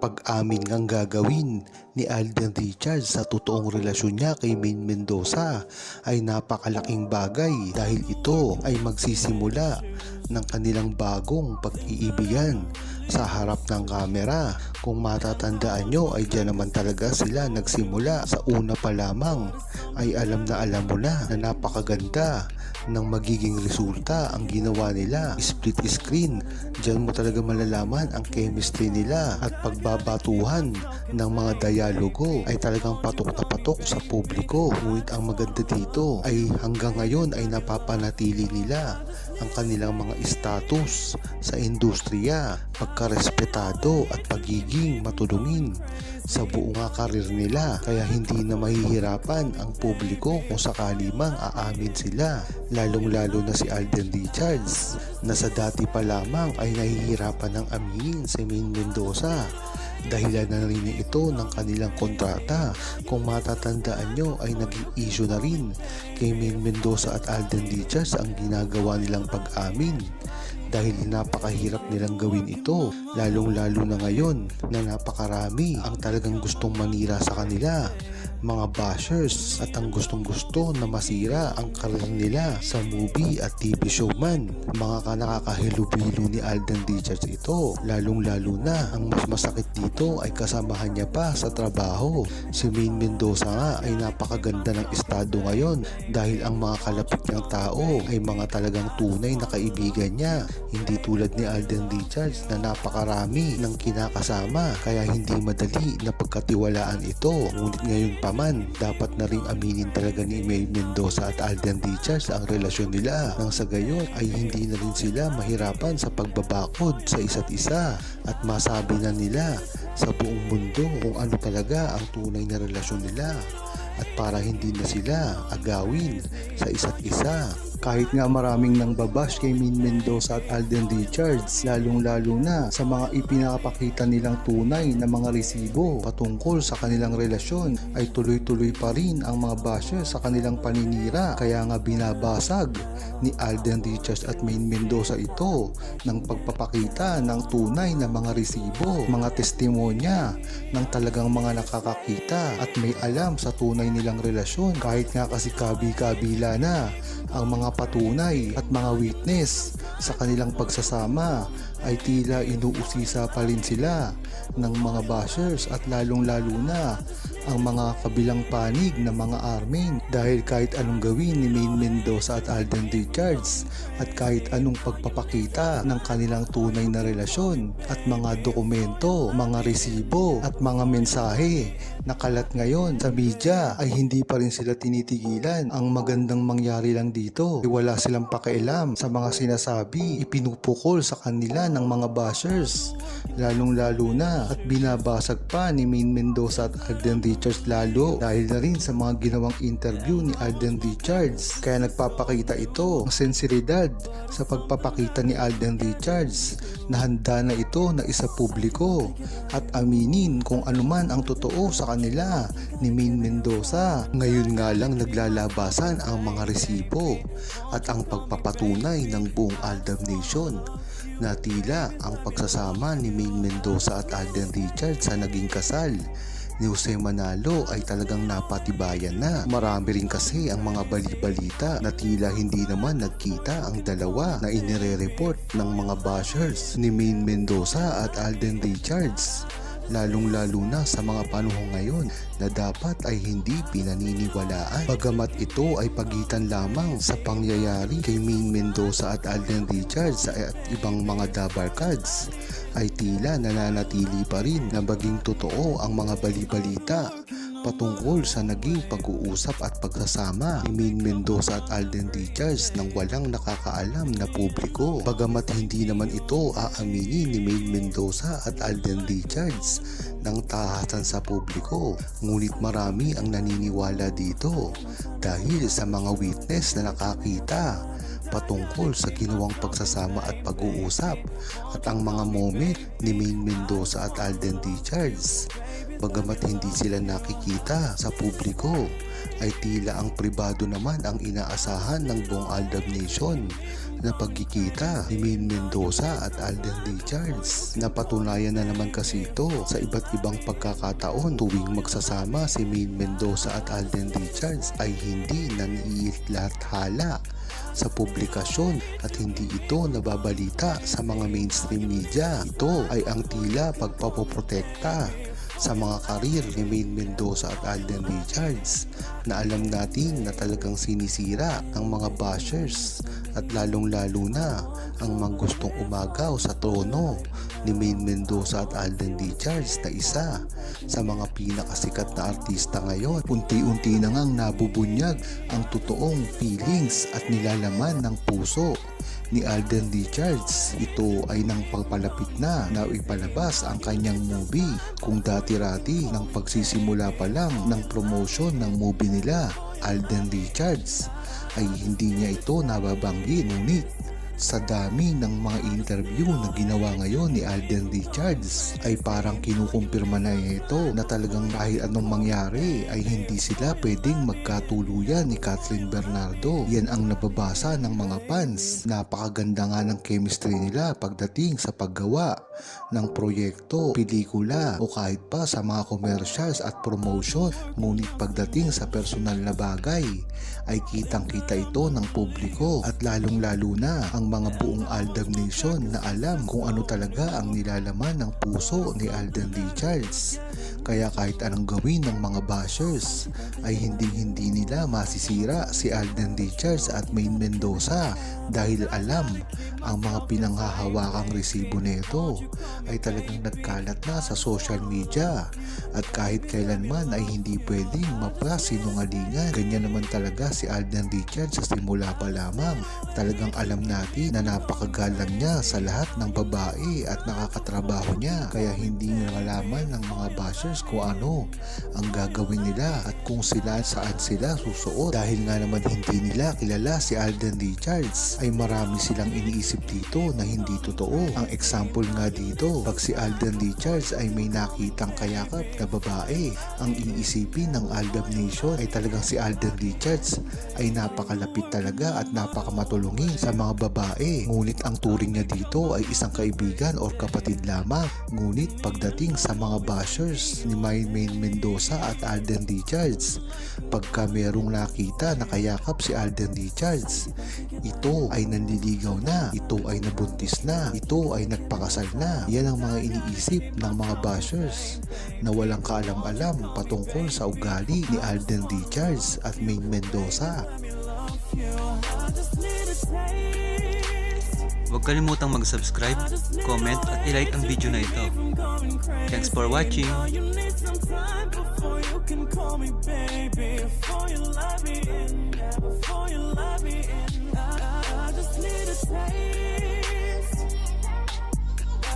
pag-amin ngang gagawin ni Alden Richards sa totoong relasyon niya kay Maine Mendoza ay napakalaking bagay dahil ito ay magsisimula ng kanilang bagong pag-iibigan sa harap ng kamera. Kung matatandaan nyo ay dyan naman talaga sila nagsimula sa una pa lamang ay alam na alam mo na na napakaganda ng magiging resulta ang ginawa nila split screen Diyan mo talaga malalaman ang chemistry nila at pagbabatuhan ng mga dialogo ay talagang patok na patok sa publiko. Ngunit ang maganda dito ay hanggang ngayon ay napapanatili nila ang kanilang mga status sa industriya, pagkarespetado at pagiging matulungin sa buong karir nila. Kaya hindi na mahihirapan ang publiko kung sakali mang aamin sila. Lalong lalo na si Alden Richards na sa dati pa lamang ay nahihirapan ng aminin si Maine Mendoza dahilan na rin ito ng kanilang kontrata. Kung matatandaan nyo ay naging issue na rin kay Maine Mendoza at Alden Richards ang ginagawa nilang pag-amin. Dahil napakahirap nilang gawin ito lalong lalo na ngayon na napakarami ang talagang gustong manira sa kanila mga bashers at ang gustong gusto na masira ang karir nila sa movie at TV show man. Mga ka nakakahilubilo ni Alden Richards ito. Lalong lalo na ang mas masakit dito ay kasamahan niya pa sa trabaho. Si Maine Mendoza nga ay napakaganda ng estado ngayon dahil ang mga kalapit niyang tao ay mga talagang tunay na kaibigan niya. Hindi tulad ni Alden Richards na napakarami ng kinakasama kaya hindi madali na pagkatiwalaan ito. Ngunit ngayon pa man, dapat na ring aminin talaga ni May Mendoza at Alden Richards ang relasyon nila. Nang sa gayon ay hindi na rin sila mahirapan sa pagbabakod sa isa't isa at masabi na nila sa buong mundo kung ano talaga ang tunay na relasyon nila at para hindi na sila agawin sa isa't isa. Kahit nga maraming nang babash kay Min Mendoza at Alden Richards, lalong-lalo na sa mga ipinapakita nilang tunay na mga resibo patungkol sa kanilang relasyon, ay tuloy-tuloy pa rin ang mga bashers sa kanilang paninira. Kaya nga binabasag ni Alden Richards at Maine Mendoza ito ng pagpapakita ng tunay na mga resibo, mga testimonya ng talagang mga nakakakita at may alam sa tunay nilang relasyon kahit nga kasi kabi-kabila na ang mga patunay at mga witness. Sa kanilang pagsasama ay tila inuusisa pa rin sila ng mga bashers at lalong lalo na ang mga kabilang panig ng mga armin dahil kahit anong gawin ni Maine Mendoza at Alden Richards at kahit anong pagpapakita ng kanilang tunay na relasyon at mga dokumento, mga resibo at mga mensahe na kalat ngayon sa media ay hindi pa rin sila tinitigilan. Ang magandang mangyari lang dito wala silang pakialam sa mga sinasabi ipinupukol sa kanila ng mga bashers lalong lalo na at binabasag pa ni Maine Mendoza at Alden Richards lalo dahil na rin sa mga ginawang interview ni Alden Richards kaya nagpapakita ito ng sensibilidad sa pagpapakita ni Alden Richards na handa na ito na isa publiko at aminin kung anuman ang totoo sa kanila ni Maine Mendoza. Ngayon nga lang naglalabasan ang mga resibo at ang pagpapatunay ng buong Aldab Nation na tila ang pagsasama ni Maine Mendoza at Alden Richards sa naging kasal ni Jose Manalo ay talagang napatibayan na. Marami rin kasi ang mga bali-balita na tila hindi naman nagkita ang dalawa na inire-report ng mga bashers ni Maine Mendoza at Alden Richards lalong-lalo na sa mga panahon ngayon na dapat ay hindi pinaniniwalaan. Bagamat ito ay pagitan lamang sa pangyayari kay Maine Mendoza at Alden Richards at ibang mga dabarkads ay tila nananatili pa rin na maging totoo ang mga bali-balita patungkol sa naging pag-uusap at pagsasama ni Maine Mendoza at Alden Richards ng walang nakakaalam na publiko. Bagamat hindi naman ito aaminin ni Maine Mendoza at Alden Richards ng tahasan sa publiko. Ngunit marami ang naniniwala dito dahil sa mga witness na nakakita patungkol sa ginawang pagsasama at pag-uusap at ang mga moment ni Maine Mendoza at Alden Richards Bagamat hindi sila nakikita sa publiko, ay tila ang pribado naman ang inaasahan ng buong Aldab Nation na pagkikita ni Main Mendoza at Alden Richards. Napatunayan na naman kasi ito sa iba't ibang pagkakataon tuwing magsasama si Main Mendoza at Alden Richards ay hindi naniilathala sa publikasyon at hindi ito nababalita sa mga mainstream media. Ito ay ang tila pagpapoprotekta sa mga karir ni Main Mendoza at Alden Richards na alam natin na talagang sinisira ng mga bashers at lalong lalo na ang mga gustong umagaw sa trono ni Main Mendoza at Alden Richards na isa sa mga pinakasikat na artista ngayon. Unti-unti na ngang nabubunyag ang totoong feelings at nilalaman ng puso ni Alden Richards. Ito ay nang pagpalapit na na ipalabas ang kanyang movie kung dati-rati ng pagsisimula pa lang ng promotion ng movie nila Alden Richards ay hindi niya ito nababanggi ngunit sa dami ng mga interview na ginawa ngayon ni Alden Richards ay parang kinukumpirma na ito na talagang kahit anong mangyari ay hindi sila pwedeng magkatuluyan ni Kathleen Bernardo. Yan ang nababasa ng mga fans. Napakaganda nga ng chemistry nila pagdating sa paggawa ng proyekto, pelikula o kahit pa sa mga commercials at promotion. Ngunit pagdating sa personal na bagay ay kitang kita ito ng publiko at lalong lalo na ang mga buong Aldab Nation na alam kung ano talaga ang nilalaman ng puso ni Alden Richards. Kaya kahit anong gawin ng mga bashers ay hindi hindi nila masisira si Alden Richards at Main Mendoza dahil alam ang mga pinanghahawakang resibo nito ay talagang nagkalat na sa social media at kahit kailanman ay hindi pwedeng mapasinungalingan. Ganyan naman talaga si Alden Richards sa simula pa lamang. Talagang alam natin na napakagalang niya sa lahat ng babae at nakakatrabaho niya kaya hindi niya malaman ng mga bashers kung ano ang gagawin nila at kung sila saan sila susuot dahil nga naman hindi nila kilala si Alden Richards ay marami silang iniisip dito na hindi totoo. Ang example nga dito, pag si Alden Richards ay may nakitang kayakap na babae, ang iisipin ng Aldab Nation ay talagang si Alden Richards ay napakalapit talaga at napakamatulungin sa mga babae. Ngunit ang turing niya dito ay isang kaibigan or kapatid lamang. Ngunit pagdating sa mga bashers ni Main Mendoza at Alden Richards, pagka merong nakita na kayakap si Alden Richards, ito ay nanliligaw na, ito ay nabuntis na, ito ay nagpakasal na. Yan ang mga iniisip ng mga bashers na walang kaalam-alam patungkol sa ugali ni Alden Richards at Main Mendoza. Huwag kalimutang mag-subscribe, comment at i-like ang video na ito. Thanks for watching!